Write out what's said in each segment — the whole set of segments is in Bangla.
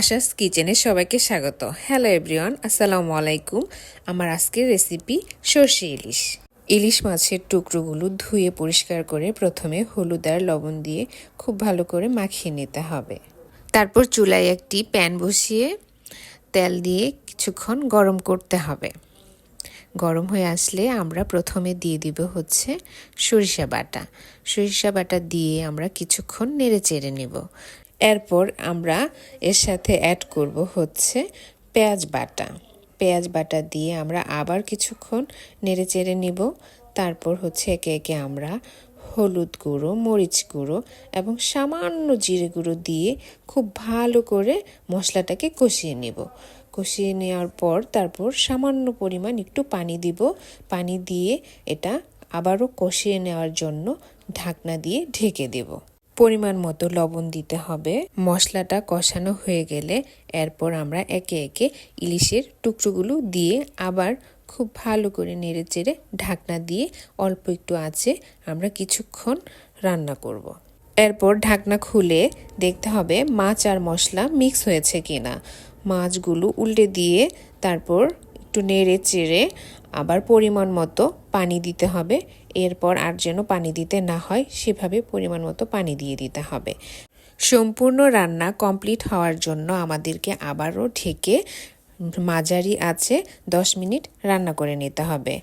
আশাস কিচেনে সবাইকে স্বাগত। হ্যালো এভরিওয়ান আসসালামু আলাইকুম। আমার আজকের রেসিপি সর্ষে ইলিশ। ইলিশ মাছের টুকরোগুলো ধুয়ে পরিষ্কার করে প্রথমে হলুদ আর লবণ দিয়ে খুব ভালো করে মাখিয়ে নিতে হবে। তারপর চুলায় একটি প্যান বসিয়ে তেল দিয়ে কিছুক্ষণ গরম করতে হবে। গরম হয়ে আসলে আমরা প্রথমে দিয়ে দিব হচ্ছে সরিষা বাটা। সরিষা বাটা দিয়ে আমরা কিছুক্ষণ নেড়ে চেড়ে নেব। এরপর আমরা এর সাথে অ্যাড করব হচ্ছে পেঁয়াজ বাটা। পেঁয়াজ বাটা দিয়ে আমরা আবার কিছুক্ষণ নেড়ে চেড়ে নিব। তারপর হচ্ছে একে একে আমরা হলুদ গুঁড়ো, মরিচ গুঁড়ো এবং সামান্য জিরে গুঁড়ো দিয়ে খুব ভালো করে মশলাটাকে কষিয়ে নেব। কষিয়ে নেওয়ার পর তারপর সামান্য পরিমাণ একটু পানি দিব। পানি দিয়ে এটা আবারও কষিয়ে নেওয়ার জন্য ঢাকনা দিয়ে ঢেকে দেব। পরিমাণ মতো লবণ দিতে হবে মশলাটা কষানো হয়ে গেলে এরপর আমরা একে একে ইলিশের টুকরোগুলো দিয়ে আবার খুব ভালো করে নেড়ে চেড়ে ঢাকনা দিয়ে অল্প একটু আছে আমরা কিছুক্ষণ রান্না করব। এরপর ঢাকনা খুলে দেখতে হবে মাছ আর মশলা মিক্স হয়েছে কিনা মাছগুলো উল্টে দিয়ে তারপর একটু নেড়ে চেড়ে আবার পরিমাণ মতো পানি দিতে হবে। এরপর আর যেন পানি দিতে না হয়, সেভাবে পরিমাণ মতো পানি দিয়ে দিতে হবে। সম্পূর্ণ রান্না কমপ্লিট হওয়ার জন্য আমাদেরকে আবারও ঢেকে মাঝারি আছে দশ মিনিট রান্না করে নিতে হবে।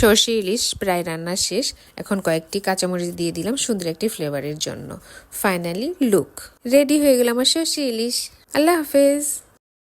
সর্ষে ইলিশ প্রায় রান্না শেষ। এখন কয়েকটি কাঁচামরিচ দিয়ে দিলাম সুন্দর একটি ফ্লেভারের জন্য। ফাইনালি লুক রেডি হয়ে গেল আমার সর্ষে ইলিশ। আল্লাহ হাফেজ।